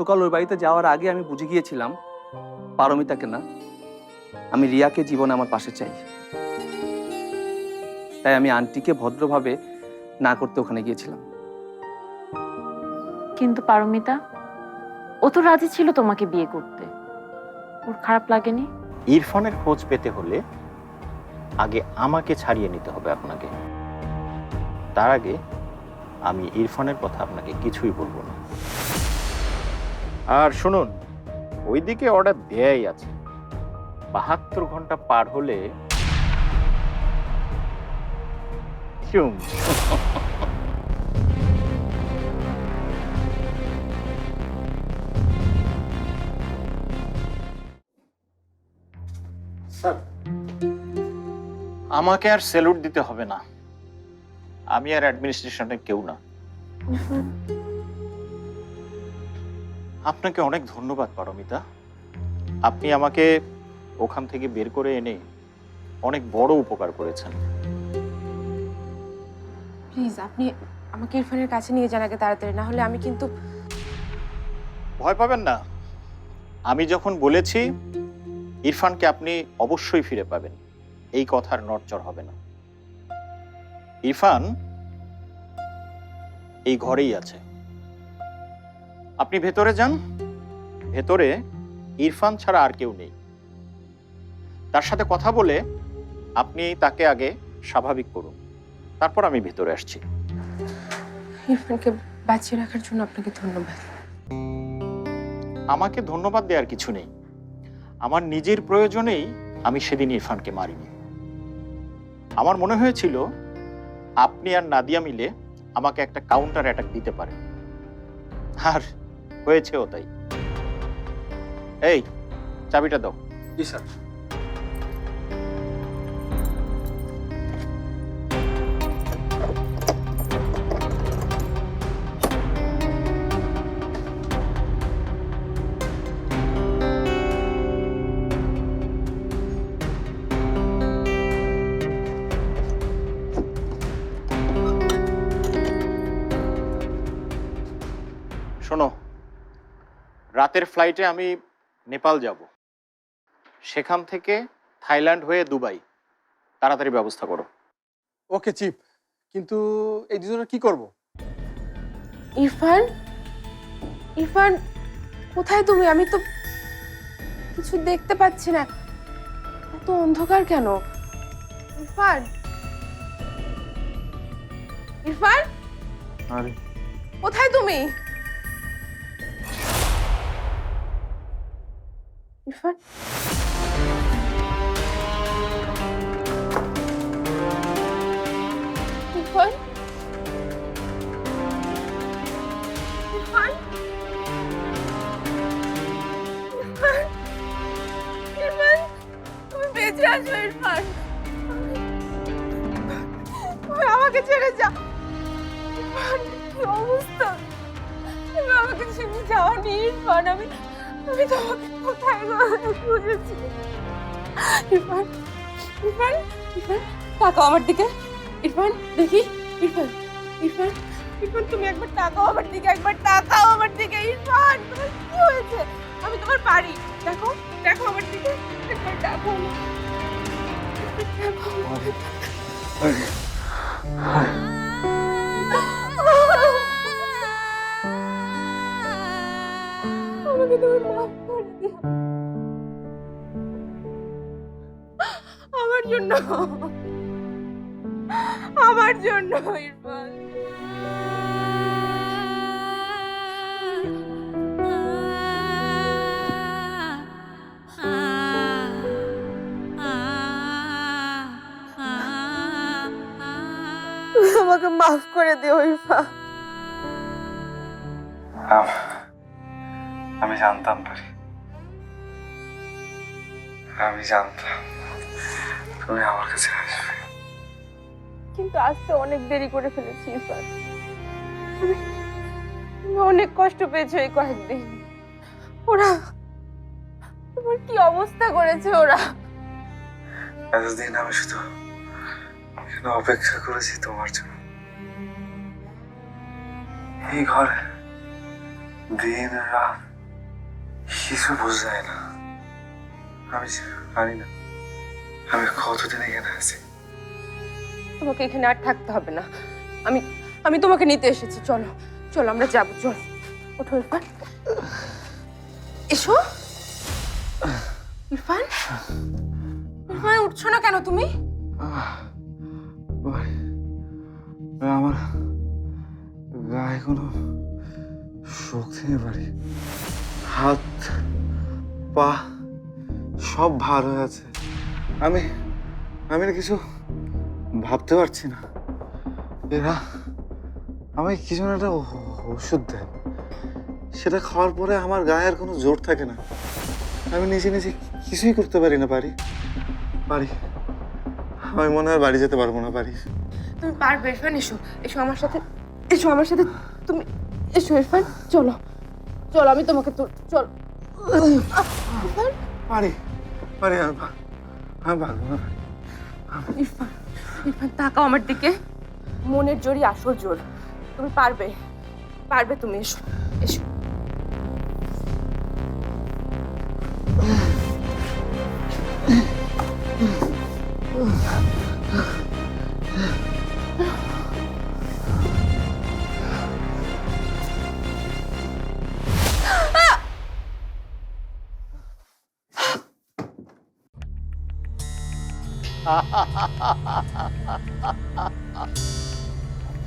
গতকাল ওই বাড়িতে যাওয়ার আগে আমি বুঝে গিয়েছিলাম পারমিতাকে না। আমি রিয়াকে জীবনে আমার পাশে চাই। তাই আমি আন্টিকে ভদ্রভাবে না করতে ওখানে গিয়েছিলাম। কিন্তু পারমিতা ও তো রাজি ছিল তোমাকে বিয়ে করতে। ওর খারাপ লাগেনি? ইরফানের খোঁজ পেতে হলে আগে আমাকে ছাড়িয়ে নিতে হবে আপনাকে। তার আগে আমি ইরফানের কথা আপনাকে কিছুই বলব না। আর শুনুন ওইদিকে অর্ডার দেয়াই আছে। বাহাত্তর ঘণ্টা পার হলে চুম। স্যার। আমাকে আর স্যালুট দিতে হবে না। আমি আর অ্যাডমিনিস্ট্রেশনের কেউ না। আপনাকে অনেক ধন্যবাদ পারমিতা। আপনি আমাকে ওখান থেকে বের করে এনে অনেক বড় উপকার করেছেন। প্লিজ আপনি আমাকে ইরফানের কাছে নিয়ে যান আগে তাড়াতাড়ি না হলে আমি কিন্তু ভয় পাবেন না। আমি যখন বলেছি ইরফানকে আপনি অবশ্যই ফিরে পাবেন। এই কথার নড়চড় হবে না। ইরফান এই ঘরেই আছে। আপনি ভেতরে যান। ভেতরে ইরফান ছাড়া আর কেউ নেই। তার সাথে কথা বলে আপনি তাকে আগে স্বাভাবিক করুন। তারপর আমি ভেতরে আসছি। ইরফানকে বাঁচিয়ে রাখার জন্য আপনাকে ধন্যবাদ। আমাকে ধন্যবাদ দেওয়ার কিছু নেই। আমার নিজের প্রয়োজনেই আমি সেদিন ইরফানকে মারিনি। আমার মনে হয়েছিল আপনি আর নাদিয়া মিলে আমাকে একটা কাউন্টার অ্যাটাক দিতে পারেন। আর হয়েছেও তাই। এই চাবিটা দাও। জি স্যার। শোনো রাতের ফ্লাইটে আমি নেপাল যাব। সেখান থেকে থাইল্যান্ড হয়ে দুবাই। তাড়াতাড়ি ব্যবস্থা করো। ওকে চিপ কিন্তু এই দুজনের কি করব? ইরফান? ইরফান কোথায় তুমি? আমি তো কিছু দেখতে পাচ্ছি না। এত অন্ধকার কেন? ইরফান? ইরফান? আরে। কোথায় তুমি? ইরফান ইরফান ইরফান ইরফান ইরফান তুমি বেঁচে আছো ইরফান তুমি আমাকে ছেড়ে যাও ইরফান কি অবস্থা তুমি আমাকে ছেড়ে যাওনি ইরফান আমি আমি তোমাকে কোথায় কোথায় খুঁজেছি ইরফান ইরফান তাকাও আমার দিকে। ইরফান, দেখি। ইরফান ইরফান ইরফান, তুমি একবার তাকাও আমার দিকে, একবার তাকাও আমার দিকে। ইরফান, তোমার কি হয়েছে? আমি তোমার বাড়ি দেখো দেখো আমার দিকে। একবার দেখো আমাকে তুমি মাফ করে দিও আমার জন্য। আমার জন্য, ইরফান। তুমি আমাকে মাফ করে দিও, ইরফান। আমি জানতাম পারি আমি জানতাম তুমি আমার কাছে আসবে। কিন্তু আসতে অনেক দেরি করে ফেলেছি ইরফান। অনেক কষ্ট পেয়েছি এই কয়েকদিন। ওরা তোমার কি অবস্থা করেছে ওরা? এতদিন আমি শুধু এখানে অপেক্ষা করেছি তোমার জন্য। এই ঘরে দিন রাত কিছু বোঝা যায় না। আমি জানি না। আমি কতদিন এখানে আছি। তোমাকে এখানে আর থাকতে হবে না। আমি আমি তোমাকে নিতে এসেছি। চলো চলো আমরা যাব। চল ওঠো ইরফান। এসো। ইরফান? ইরফান উঠছো না কেন তুমি? আমার গায়ে কোনো শক্তি নেই পারি হাত পা সব ভার হয়ে আছে। আমি আমি না কিছু ভাবতে পারছি না। এরা আমি কিছু না একটা ওষুধ দেয়। সেটা খাওয়ার পরে আমার গায়ে আর কোনো জোর থাকে না। আমি নিজে নিজে কিছুই করতে পারি না পারি। পারি। আমি মনে হয় বাড়ি যেতে পারব না পারি। তুমি পারবে ইরফান এসো। এসো আমার সাথে। এসো আমার সাথে। তুমি এসো ইরফান। চলো। চলো আমি তোমাকে চল। পারি। পারি আমি পা- আমি পারব না ইরফান ইরফান, তাকাও আমার দিকে। মনের জোরই আসল জোর। তুমি পারবে পারবে তুমি এসো এসো।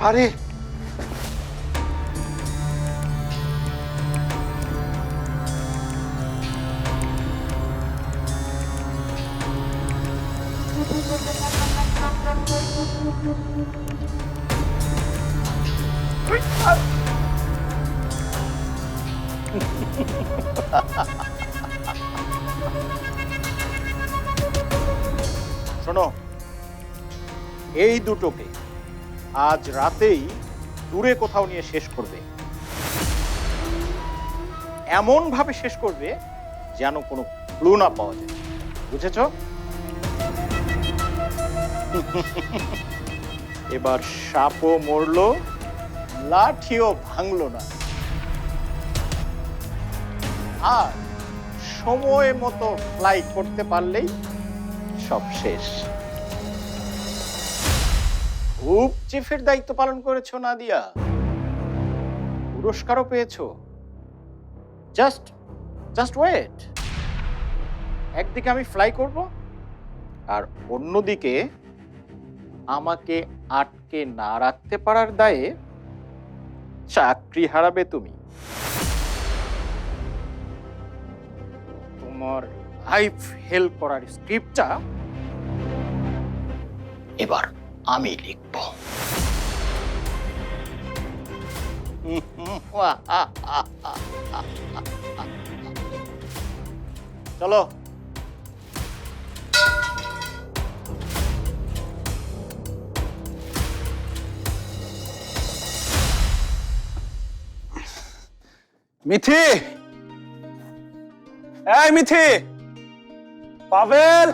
পারি শোনো এই দুটোকে আজ রাতেই দূরে কোথাও নিয়ে শেষ করবে। এমন ভাবে শেষ করবে যেন কোনো ক্লু না পাওয়া যায়। বুঝেছ? এবার সাপও মরলো, লাঠিও ভাঙলো না। আর সময় মতো ফ্লাই করতে পারলেই সব শেষ। খুব চিফের দায়িত্ব পালন করেছ, নাদিয়া। পুরস্কারও পেয়েছ। Just just wait. একদিকে আমি ফ্লাই করব, আর অন্যদিকে আমাকে আটকে না রাখতে পারার দায়ে চাকরি হারাবে তুমি। তোমার লাইফ হেল্প করার স্ক্রিপ্টটা এবার আমি লিখব। চলো। মিথি! এই মিথি! পাবেল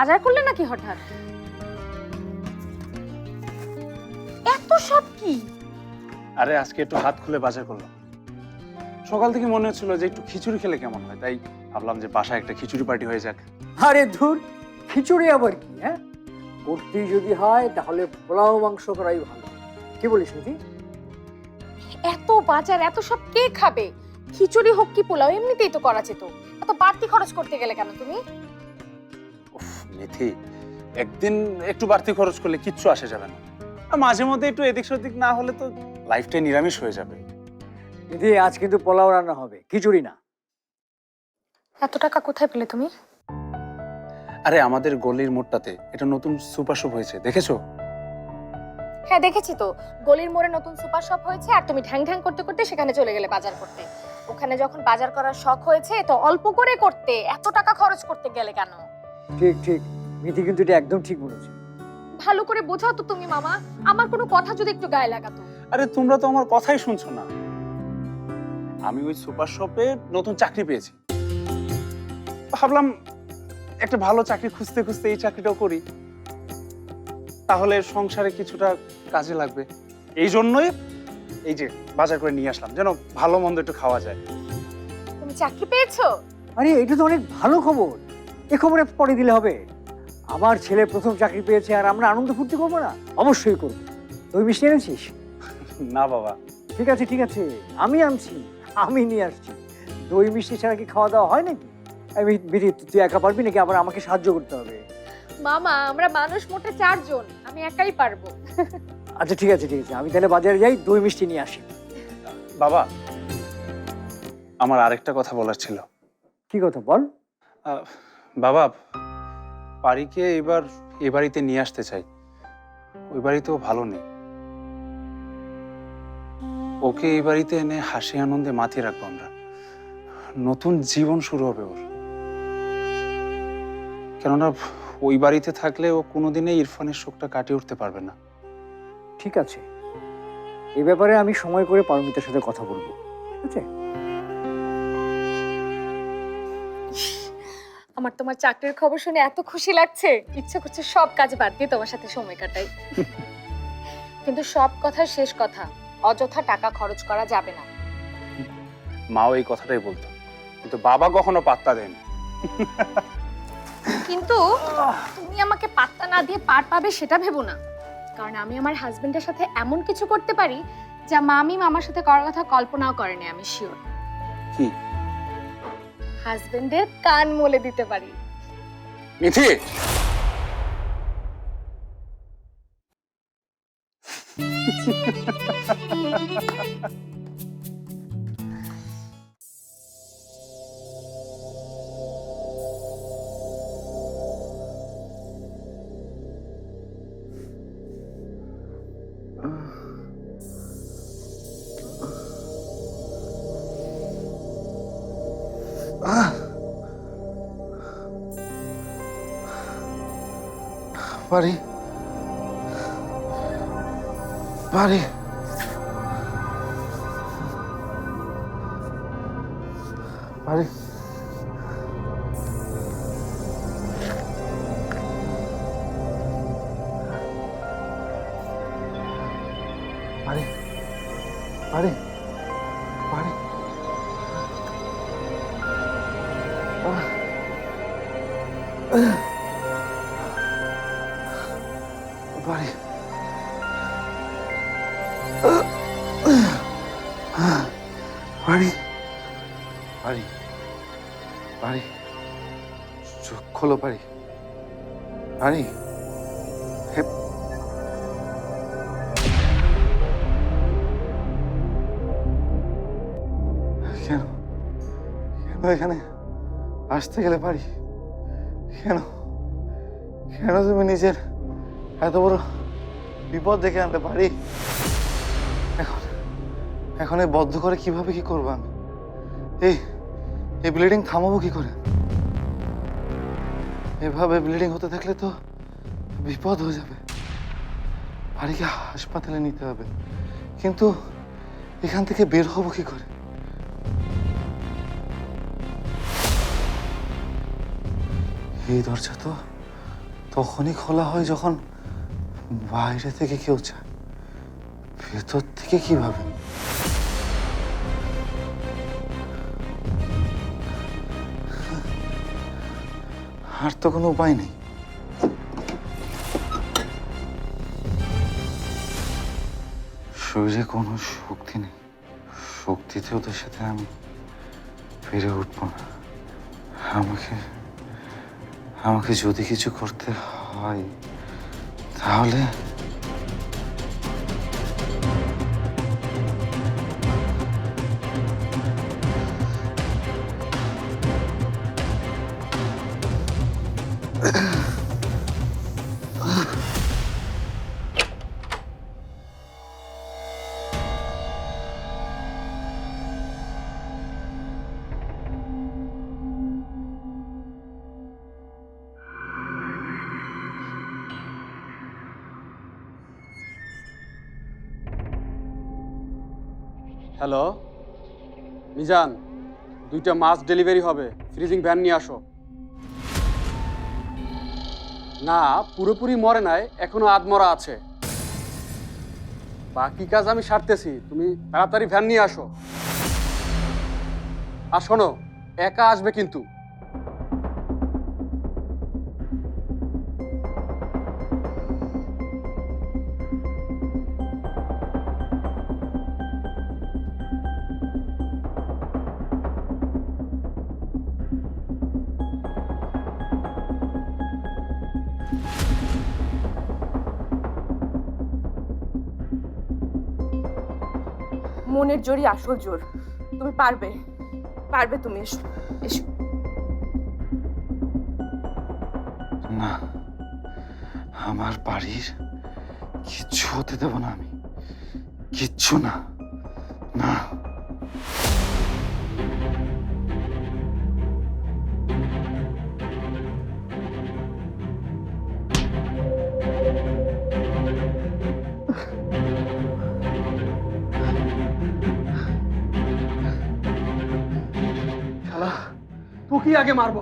বাজার করলে নাকি হঠাৎ? এত সব কি? আরে আজকে একটু হাত খুলে বাজার করলাম। সকাল থেকে মনে হচ্ছিল যে একটু খিচুড়ি খেলে কেমন হয় তাই ভাবলাম যে বাসায় একটা খিচুড়ি পার্টি হয়ে যাক। আরে ধুর খিচুড়ি আবার কি হ্যাঁ? করতেই যদি হয় তাহলে পোলাও মাংস করাই ভালো। কি বলিস নিধি এত বাজার এত সব কে খাবে? খিচুড়ি হোক কি পোলাও এমনিতেই তো করা যেত এত বাড়তি খরচ করতে গেলে কেন তুমি? মিথি একদিন একটু বাড়তি খরচ করলে কিচ্ছু আসে যাবে না। আর মাঝে মধ্যে একটু এদিক সেদিক না হলে তো লাইফটাই নিরামিষ হয়ে যাবে। নিধি আজ কিন্তু পোলাও রান্না হবে খিচুড়ি না। এত টাকা কোথায় পেলে তুমি? আরে আমাদের গলির মোড়টাতে এটা নতুন সুপার শপ হয়েছে দেখেছ? হ্যাঁ দেখেছি তো। গলির মোড়ে নতুন সুপার শপ হয়েছে আর তুমি ঢ্যাং ঢ্যাং করতে করতে সেখানে চলে গেলে বাজার করতে। ওখানে যখন বাজার করার শখ হয়েছে তো অল্প করে করতে। এত টাকা খরচ করতে গেলে কেন? ঠিক ঠিক। মিথি কিন্তু এটা একদম ঠিক বলেছে। ভালো করে বোঝাও তো তুমি মামা। আমার কোনো কথা যদি একটু গায়ে লাগাতো। আরে তোমরা তো আমার কথাই শুনছো না। আমি ওই সুপার শপে নতুন চাকরি পেয়েছি। ভাবলাম একটা ভালো চাকরি খুঁজতে খুঁজতে এই চাকরিটাও করি। তাহলে সংসারে কিছুটা কাজে লাগবে। এই জন্যই এই যে বাজার করে নিয়ে আসলাম। যেন ভালো মন্দ একটু খাওয়া যায়। তুমি চাকরি পেয়েছ? আরে এটা তো অনেক ভালো খবর। এ খবরে পরে দিলে হবে। আমার ছেলে প্রথম চাকরি পেয়েছে আর আমরা আনন্দ ফুর্তি করব না? অবশ্যই করব। তুই মিষ্টি এনেছিস? না বাবা। ঠিক আছে ঠিক আছে। আমি আনছি আমি নিয়ে আসছি। দই মিষ্টি ছাড়া কি খাওয়া দাওয়া হয় নাকি? আমি বিধি তুই একা পারবি নাকি? আবার আমাকে সাহায্য করতে হবে। মামা আমরা মানুষ মোটে চারজন। আমি একাই পারব। আচ্ছা ঠিক আছে ঠিক আছে। আমি তাহলে বাজারে যাই দই মিষ্টি নিয়ে আসি। বাবা আমার আরেকটা কথা বলার ছিল। কি কথা বল? আহ, বাবা, পারিকে এবার এ বাড়িতে নিয়ে আসতে চাই। ওই বাড়িতেও ভালো নেই। ওকে এই বাড়িতে এনে হাসি আনন্দে মাতিয়ে রাখব আমরা। নতুন জীবন শুরু হবে ওর। কেননা, ওই বাড়িতে থাকলে ও কোনোদিনই ইরফানের শোকটা কাটিয়ে উঠতে পারবে না। ঠিক আছে। এ ব্যাপারে আমি সময় করে পারমিতার সাথে কথা বলব। ঠিক আছে? আমার তোমার চাকরির খবর শুনে এত খুশি লাগছে। ইচ্ছে করছে সব কাজ বাদ দিয়ে তোমার সাথে সময় কাটাই। কিন্তু সব কথার শেষ কথা অযথা টাকা খরচ করা যাবে না। মাও এই কথাটাই বলতো। কিন্তু বাবা কখনো পাত্তা দেন কিন্তু তুমি আমাকে পাত্তা না দিয়ে পার পাবে সেটা ভেবো না। কারণ আমি আমার হাজবেন্ডের সাথে এমন কিছু করতে পারি যা মামি মামার সাথে করার কথা কল্পনাও করেনি আমি শিওর কি? হাজবেন্ডের কান মলে দিতে পারি নিধি Ha ha ha ha ha ha. পারি? পারি? পারি। চোখ পারি। পারি? কেন? কেন এখানে আসতে গেলে পারি? কেন? কেন তুমি নিজের এত বড় বিপদ দেখে আনতে পারি? এখন এখন এই বদ্ধ করে কীভাবে কি করব আমি? এই এই ব্লিডিং থামাবো কি করে? এভাবে ব্লিডিং হতে থাকলে তো বিপদ হয়ে যাবে। বাড়িকে হাসপাতালে নিতে হবে। কিন্তু এখান থেকে বের হব কি করে? এই দরজা তো তখনই খোলা হয় যখন বাইরে থেকে কেউ চায় ভেতর থেকে কীভাবে? আর তো কোনো উপায় নেই। শরীরে কোনো শক্তি নেই। শক্তিতে ওদের সাথে আমি ফিরে উঠব না। আমাকে আমাকে যদি কিছু করতে হয়, তাহলে হ্যালো? মিজান, দুইটা মাছ ডেলিভারি হবে। ফ্রিজিং ভ্যান নিয়ে আসো। না, পুরোপুরি মরে নাই, এখনও আধমরা আছে। বাকি কাজ আমি সারতেছি, তুমি তাড়াতাড়ি ভ্যান নিয়ে আসো। আর শোনো, একা আসবে কিন্তু। মনের জোরই আসল জোর। তুমি পারবে। পারবে তুমি এসো এসো। না, আমার বাড়ির কিচ্ছু হতে দেব না আমি। কিচ্ছু না। না। তোকেই আগে মারবো।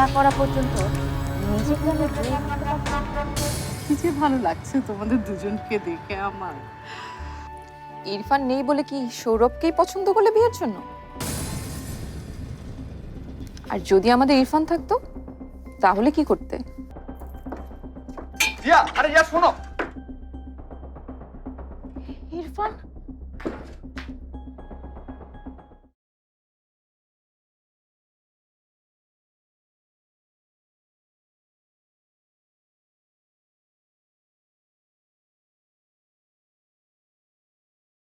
না করা পর্যন্ত নিজেকে আমি। কি যে ভালো লাগছে তোমাদের দুজনকে দেখে আমার। ইরফান নেই বলে কি সৌরভকেই পছন্দ করলে বিয়ের জন্য? আর যদি আমাদের ইরফান থাকতো তাহলে কি করতে? রিয়া আরে রিয়া শোনো। ইরফান?